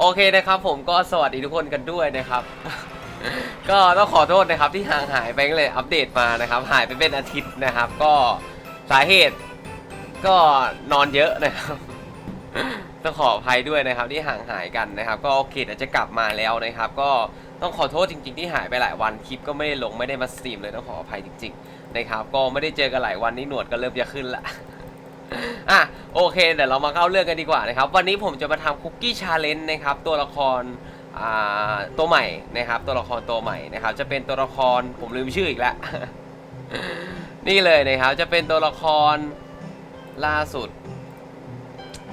โอเคนะครับผมก็สวัสดีทุกคนกันด้วยนะครับ ก็ต้องขอโทษนะครับที่ห่างหายไปก็เลยอัปเดตมานะครับ หายไปเป็นอาทิตย์นะครับ ก็สาเหตุก็นอนเยอะนะครับต้องขออภัยด้วยนะครับที่ห่างหายกันนะครับ ก็โอเคเดี๋ยวจะกลับมาแล้วนะครับ ก็ต้องขอโทษจริง ๆ ที่หายไปหลายวันคลิปก็ไม่ได้ลงไม่ได้มาสตรีมเลยต้องขออภัยจริง ๆ นะครับ ก็ไม่ได้เจอกันหลายวันนี้หนวดก็เริ่มจะขึ้นละ อะโอเคเดี๋ยวเรามาเข้าเรื่องกันดีกว่านะครับ วันนี้ผมจะมาทำคุกกี้ชาเลนจ์นะครับ ตัวละครตัวใหม่นะครับ ตัวละครตัวใหม่นะครับ จะเป็นตัวละครผมลืมชื่ออีกแล้วนี่เลยนะครับ จะเป็นตัวละครล่าสุด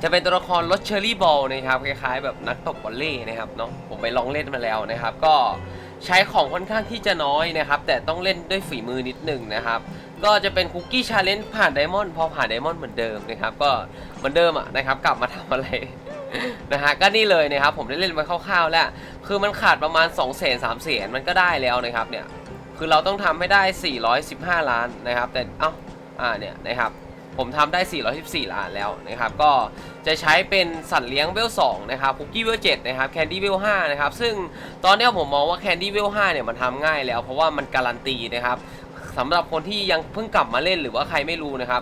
จะเป็นตัวละครรถเชอรี่บอลนะครับคล้ายๆ แบบนักตบวอลเลยนะครับเนาะผมไปลองเล่นมาแล้วนะครับ ก็ใช้ของค่อนข้างที่จะน้อยนะครับ แต่ต้องเล่นด้วยฝีมือนิดหนึ่งนะครับ ก็จะเป็นคุกกี้ชาเลนจ์ผ่านไดมอนด์พอผ่านไดมอนด์เหมือนเดิมนะครับ ก็เหมือนเดิมอะนะครับ กลับมาทำอะไรนะฮะก็นี่เลยนะครับ ผมได้เล่นไปคร่าวๆแล้ว คือมันขาดประมาณ2 0 0 0 0 0 3 0 0 0มันก็ได้แล้วนะครับเนี่ยคือเราต้องทำให้ได้ 415 ล้านนะครับ แต่เอ้าอ่าเนี่ยนะครับผมทำได้ 414 ล้านแล้วนะครับ ก็จะใช้เป็นสัตว์เลี้ยงเวล2นะครับคุกกี้เวล7นะครับแคนดี้เวล5นะครับ ซึ่งตอนนี้ผมมองว่าแคนดี้เวล5เนี่ยมันทำง่ายแล้ว เพราะว่ามันการันตีนะครับ สำหรับคนที่ยังเพิ่งกลับมาเล่นหรือว่าใครไม่รู้นะครับ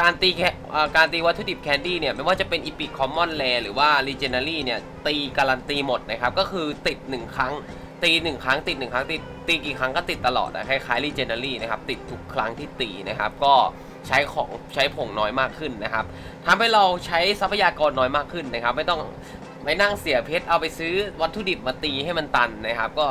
การตีแค่การตีวัตถุดิบแคนดี้เนี่ยไม่ว่าจะเป็นอีพิคอมมอนแ e หรือว่า l ีเจน a รี่เนี่ยตีการันตีหมดนะครับ ก็คือติด 1 ครั้ง ตี 1 ครั้งติด 1 ครั้งติดตีกี่ครั้งก็ติดตลอดอะคล้ายๆ l ีเจน a รี่นะครับติดทุกครั้งที่ตีนะครับ ก็ใช้ของใช้ผงน้อยมากขึ้นนะครับทำให้เราใช้ทรัพยากรน้อยมากขึ้นนะครับ ไม่ต้องไม่นั่งเสียเพชรเอาไปซื้อวัตถุดิบมาตีให้มันตันนะครับ ก็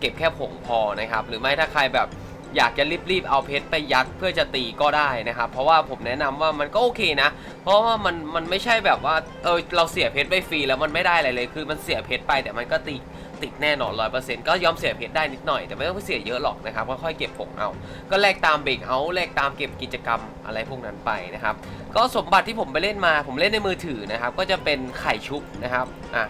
เก็บแค่ผงพอนะครับ หรือไม่ถ้าใครแบบ อยากจะรีบๆเอาเพชรไปยัดเพื่อจะตีก็ได้นะครับ เพราะว่าผมแนะนำว่ามันก็โอเคนะ เพราะว่ามันมันไม่ใช่แบบว่าเออเราเสียเพชรไปฟรีแล้วมันไม่ได้อะไรเลย คือมันเสียเพชรไปแต่มันก็ติดติดแน่นอนร้อยเปอร์เซ็นต์ก็ยอมเสียเพชรได้นิดหน่อย แต่ไม่ต้องเสียเยอะหรอกนะครับค่อยๆเก็บผงเอา ก็แลกตามเบรกเอาแลกตามเก็บกิจกรรมอะไรพวกนั้นไปนะครับ ก็สมบัติที่ผมไปเล่นมา ผมเล่นในมือถือนะครับ ก็จะเป็นไข่ชุบนะครับอะ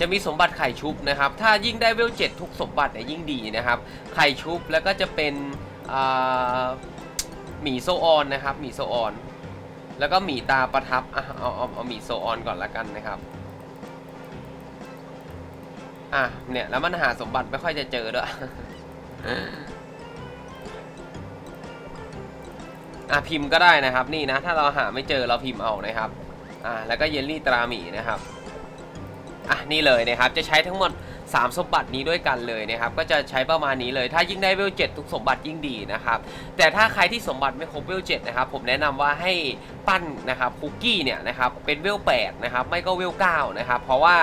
จะมีสมบัติไข่ชุบนะครับ ถ้ายิ่งได้เวลเจ็ดทุกสมบัติเนี่ยยิ่งดีนะครับ ไข่ชุบแล้วก็จะเป็นอ่าหมีโซออนนะครับหมีโซออน แล้วก็หมีตาประทับอะเอาเอาเอาหมีโซออนก่อนละกันนะครับอะเนี่ยแล้วมันหาสมบัติไม่ค่อยจะเจอด้วยอะพิมพ์ก็ได้นะครับ นี่นะถ้าเราหาไม่เจอเราพิมพ์เอานะครับอะแล้วก็เยลลี่ตราหมีนะครับ อะนี่เลยนะครับจะใช้ทั้งหมด 3 สมบัตินี้ด้วยกันเลยนะครับก็จะใช้ประมาณนี้เลย ถ้ายิ่งได้เวล7ทุกสมบัติยิ่งดีนะครับแต่ถ้าใครที่สมบัติไม่ครบเวล7นะครับผมแนะนำว่าให้ปั้นนะครับคุกกี้เนี่ยนะครับเป็นเวล8นะครับไม่ก็เวล9นะครับเพราะว่า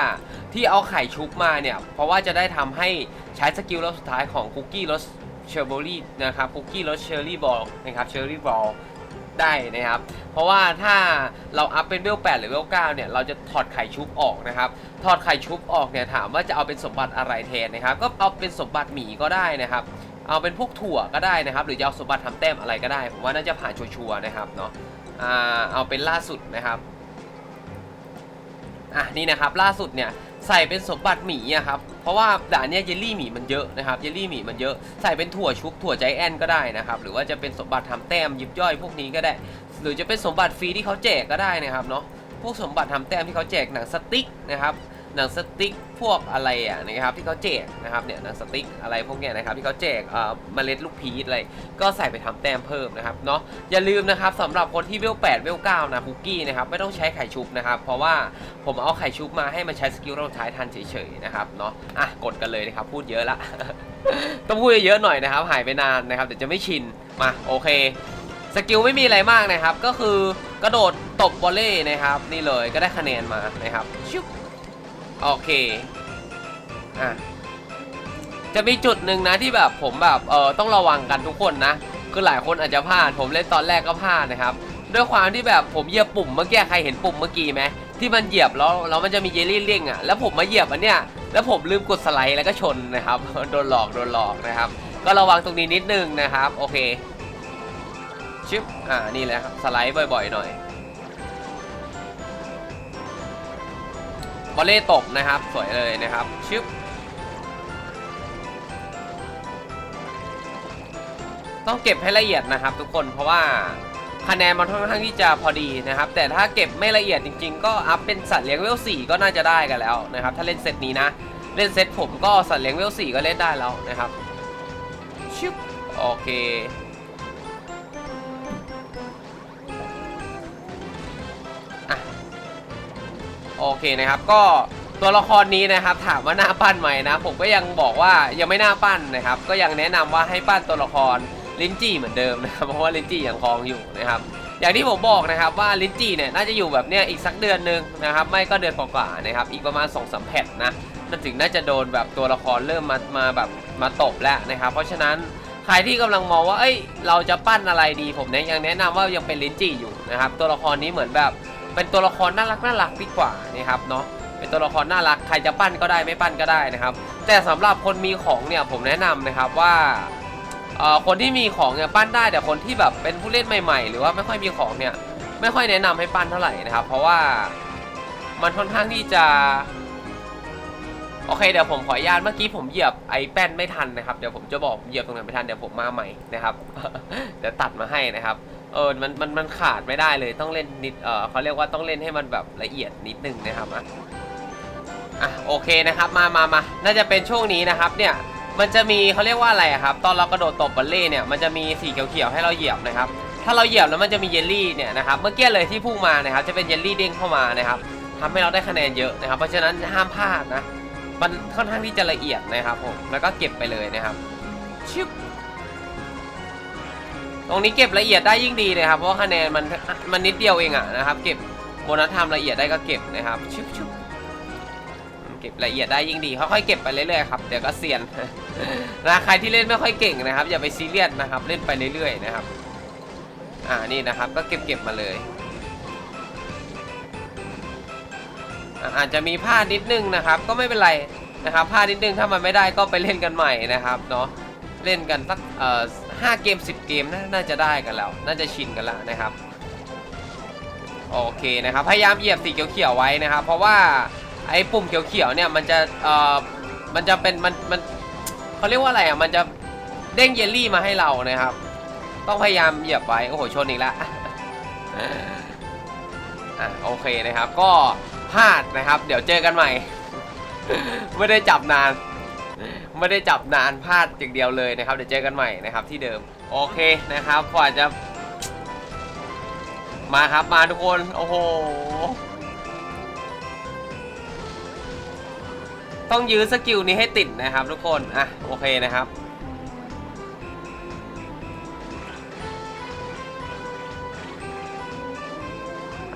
ที่เอาไข่ชุบมาเนี่ยเพราะว่าจะได้ทำให้ใช้สกิลรอบสุดท้ายของคุกกี้รสเชอร์เบอรี่นะครับคุกกี้รสเชอร์รี่บอลนะครับเชอร์รี่บอล ได้นะครับ เพราะว่าถ้าเราอัพเป็นเวล8หรือเวล9เนี่ยเราจะถอดไข่ชุบออกนะครับ ถอดไข่ชุบออกเนี่ยถามว่าจะเอาเป็นสมบัติอะไรแทนนะครับ ก็เอาเป็นสมบัติหมีก็ได้นะครับ เอาเป็นพวกถั่วก็ได้นะครับ หรือจะเอาสมบัติทำแต้มอะไรก็ได้ ผมว่าน่าจะผ่านชัวร์นะครับเนาะอ่าเอาเป็นล่าสุดนะครับอะนี่นะครับล่าสุดเนี่ย ใส่เป็นสมบัติหมีอะครับ เพราะว่าด่านเนี้ยเยลลี่หมีมันเยอะนะครับเยลลี่หมีมันเยอะใส่เป็นถั่วชุบถั่วใจแอนก็ได้นะครับหรือว่าจะเป็นสมบัติทำแต้มยิบย่อยพวกนี้ก็ได้ หรือจะเป็นสมบัติฟรีที่เขาแจกก็ได้นะครับเนาะพวกสมบัติทำแต้มที่เขาแจกหนังสติ๊กนะครับ หนังสติ๊กพวกอะไรอะนะครับที่เขาแจกนะครับเนี่ยหนังสติ๊กอะไรพวกเนี้ยนะครับที่เขาแจกเอ่อเมล็ดลูกพีชอะไรก็ใส่ไปทำแต้มเพิ่มนะครับเนาะอย่าลืมนะครับสำหรับคนที่เวล8เวล9นะคุกกี้นะครับไม่ต้องใช้ไข่ชุบนะครับเพราะว่าผมเอาไข่ชุบมาให้มันใช้สกิลรอบท้ายทันเฉยๆนะครับเนาะอะกดกันเลยนะครับพูดเยอะละ ต้องพูดเยอะหน่อยนะครับ หายไปนานนะครับเดี๋ยวจะไม่ชินมาโอเคสกิลไม่มีอะไรมากนะครับ ก็คือกระโดดตบวอลเล่นะครับ นี่เลยก็ได้คะแนนมานะครับชุบ โอเค อะ จะมีจุดหนึ่งนะที่แบบผมแบบเออต้องระวังกันทุกคนนะ คือหลายคนอาจจะพลาด ผมเล่นตอนแรกก็พลาดนะครับ ด้วยความที่แบบผมเหยียบปุ่มเมื่อกี้ใครเห็นปุ่มเมื่อกี้ไหมที่มันเหยียบแล้วแล้วมันจะมีเยลลี่เลี่ยงอะ แล้วผมมาเหยียบอันเนี้ย แล้วผมลืมกดสไลด์แล้วก็ชนนะครับ โดนหลอกโดนหลอกนะครับ ก็ระวังตรงนี้นิดนึงนะครับ โอเคชึบอ่า นี่แหละครับ สไลด์บ่อย ๆ หน่อย บอลเล่ตบนะครับ สวยเลยนะครับ ชึบ ต้องเก็บให้ละเอียดนะครับ ทุกคนเพราะว่าคะแนนมันค่อนข้างที่จะพอดีนะครับ แต่ถ้าเก็บไม่ละเอียดจริง ๆ ก็อัพเป็นสัตว์เลี้ยงเวลสี่ก็น่าจะได้กันแล้วนะครับ ถ้าเล่นเซตนี้นะ เล่นเซตผมก็สัตว์เลี้ยงเวลสี่ก็เล่นได้แล้วนะครับชิบโอเค โอเคนะครับ ก็ตัวละครนี้นะครับ ถามว่าน่าปั้นไหมนะ ผมก็ยังบอกว่ายังไม่น่าปั้นนะครับ ก็ยังแนะนำว่าให้ปั้นตัวละครลินจี้เหมือนเดิมนะครับ เพราะว่าลินจี้ยังคลองอยู่นะครับ อย่างที่ผมบอกนะครับว่าลินจี้เนี่ยน่าจะอยู่แบบเนี้ยอีกสักเดือนหนึ่งนะครับ ไม่ก็เดือนกว่าๆนะครับ อีกประมาณ2อสมแผ่นนะน่าถึงน่าจะโดนแบบตัวละครเริ่มมามาแบบมาตบแล้วนะครับ เพราะฉะนั้นใครที่กำลังมองว่า เอ้ย เราจะปั้นอะไรดีผมเนี่ยยังแนะนำว่ายังเป็นลินจี้อยู่นะครับ ตัวละครนี้เหมือนแบบ เป็นตัวละครน่ารักน่ารักดีกว่านะครับเนาะเป็นตัวละครน่ารักใครจะปั้นก็ได้ไม่ปั้นก็ได้นะครับ แต่สำหรับคนมีของเนี่ยผมแนะนำนะครับว่าเอ่อคนที่มีของเนี่ยปั้นได้แต่คนที่แบบเป็นผู้เล่นใหม่ ๆ หรือว่าไม่ค่อยมีของเนี่ยไม่ค่อยแนะนำให้ปั้นเท่าไหร่นะครับ เพราะว่ามันค่อนข้างที่จะโอเคเดี๋ยวผมขออนุญาตเมื่อกี้ผมเหยียบไอ้แป้นไม่ทันนะครับเดี๋ยวผมจะบอกเหยียบตรงนั้นไม่ทันเดี๋ยวผมมาใหม่นะครับเดี๋ยวตัดมาให้นะครับ เออมันมันมันขาดไม่ได้เลยต้องเล่นนิดเออเขาเรียกว่าต้องเล่นให้มันแบบละเอียดนิดนึงนะครับอะอะโอเคนะครับมามามาน่าจะเป็นช่วงนี้นะครับเนี่ยมันจะมีเขาเรียกว่าอะไรครับ ตอนเรากระโดดตบบัลเล่เนี่ยมันจะมีสีเขียวๆให้เราเหยียบนะครับ ถ้าเราเหยียบแล้วมันจะมีเยลลี่เนี่ยนะครับเมื่อกี้เลยที่พุ่งมานะครับ จะเป็นเยลลี่เด้งเข้ามานะครับทำให้เราได้คะแนนเยอะนะครับ เพราะฉะนั้นห้ามพลาดนะมันค่อนข้างที่จะละเอียดนะครับผมแล้วก็เก็บไปเลยนะครับชึบ ตรงนี้เก็บละเอียดได้ยิ่งดีนะครับ เพราะคะแนนมันมันนิดเดียวเองอะนะครับ เก็บโบนัสทำละเอียดได้ก็เก็บนะครับชุบชุบเก็บละเอียดได้ยิ่งดีค่อยๆเก็บไปเรื่อยๆครับเดี๋ยวก็เซียนนะใครที่เล่นไม่ค่อยเก่งนะครับ อย่าไปซีเรียสนะครับ เล่นไปเรื่อยๆนะครับ อ่านี่นะครับ ก็เก็บเก็บมาเลยอาจจะมีพลาดนิดนึงนะครับ ก็ไม่เป็นไรนะครับพลาดนิดนึงถ้ามันไม่ได้ก็ไปเล่นกันใหม่นะครับเนาะ เล่นกันสักเอ่อห้าเกม 10 เกมนาน่าจะได้กันแล้ว น่าจะชินกันแล้วนะครับ โอเคนะครับ พยายามเหยียบสีเขียวๆไว้นะครับ เพราะว่าไอ้ปุ่มเขียวๆเนี่ยมันจะเอ่อมันจะเป็นมันมันเขาเรียกว่าอะไรอะมันจะเด้งเยลลี่มาให้เรานะครับ ต้องพยายามเหยียบไว้โอ้โหชนอีกแล้วอะโอเคนะครับ ก็พลาดนะครับ เดี๋ยวเจอกันใหม่ ไม่ได้จับนาน ไม่ได้จับนานพลาดอย่างเดียวเลยนะครับ เดี๋ยวเจอกันใหม่นะครับที่เดิม โอเคนะครับกว่าจะ มาครับมาทุกคน โอ้โห ต้องยื้อสกิลนี้ให้ติดนะครับทุกคน อะ โอเคนะครับ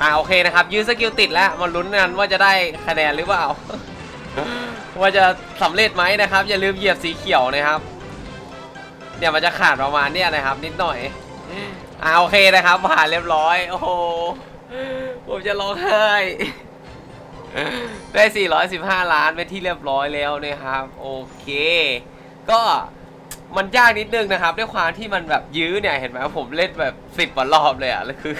อ่าโอเคนะครับยื้อสกิลติดแล้วมาลุ้นกันว่าจะได้คะแนนหรือเปล่า ว่าจะสำเร็จไหมนะครับ อย่าลืมเหยียบสีเขียวนะครับ เนี่ยมันจะขาดประมาณเนี้ยนะครับ นิดหน่อยอ่าโอเคนะครับผ่านเรียบร้อย โอ้โหผมจะร้องไห้ได้ 415 ล้านเป็นที่เรียบร้อยแล้วนะครับ โอเค ก็มันยากนิดนึงนะครับ ด้วยความที่มันแบบยื้อเนี่ยเห็นไหมว่าผมเล่นแบบสิบกว่ารอบเลยอะแล้วคือ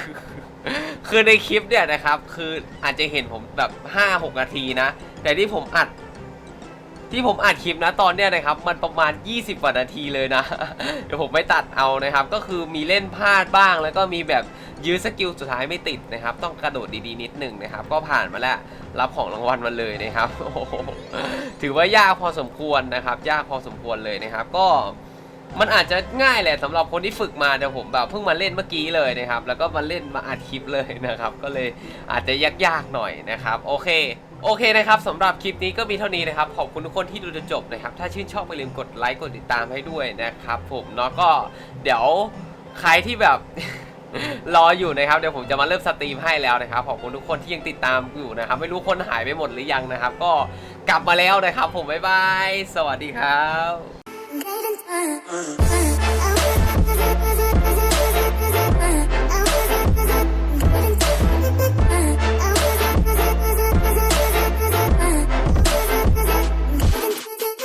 คือในคลิปเนี่ยนะครับ คืออาจจะเห็นผมแบบ 5-6 นาทีนะ แต่ที่ผมอัด ที่ผมอัดคลิปนะตอนเนี้ยนะครับมันประมาณ 20กว่านาทีเลยนะ เดี๋ยวผมไม่ตัดเอานะครับ ก็คือมีเล่นพลาดบ้าง แล้วก็มีแบบยื้อสกิลสุดท้ายไม่ติดนะครับ ต้องกระโดดดีๆนิดหนึ่งนะครับ ก็ผ่านมาแล้วรับของรางวัลมาเลยนะครับถือว่ายากพอสมควรนะครับ ยากพอสมควรเลยนะครับ ก็ มันอาจจะง่ายแหละสำหรับคนที่ฝึกมาแต่ผมแบบเพิ่งมาเล่นเมื่อกี้เลยนะครับ แล้วก็มาเล่นมาอัดคลิปเลยนะครับ ก็เลยอาจจะยากๆหน่อยนะครับ โอเค โอเคนะครับสำหรับคลิปนี้ก็มีเท่านี้นะครับ ขอบคุณทุกคนที่ดูจนจบนะครับ ถ้าชื่นชอบอย่าลืมกดไลค์กดติดตามให้ด้วยนะครับ ผมเนาะก็เดี๋ยวใครที่แบบ รออยู่นะครับเดี๋ยวผมจะมาเริ่มสตรีมให้แล้วนะครับขอบคุณทุกคนที่ยังติดตามอยู่นะครับ ไม่รู้คนหายไปหมดหรือยังนะครับ ก็กลับมาแล้วนะครับ ผมบ๊ายบายสวัสดีครับ uh, uh. uh.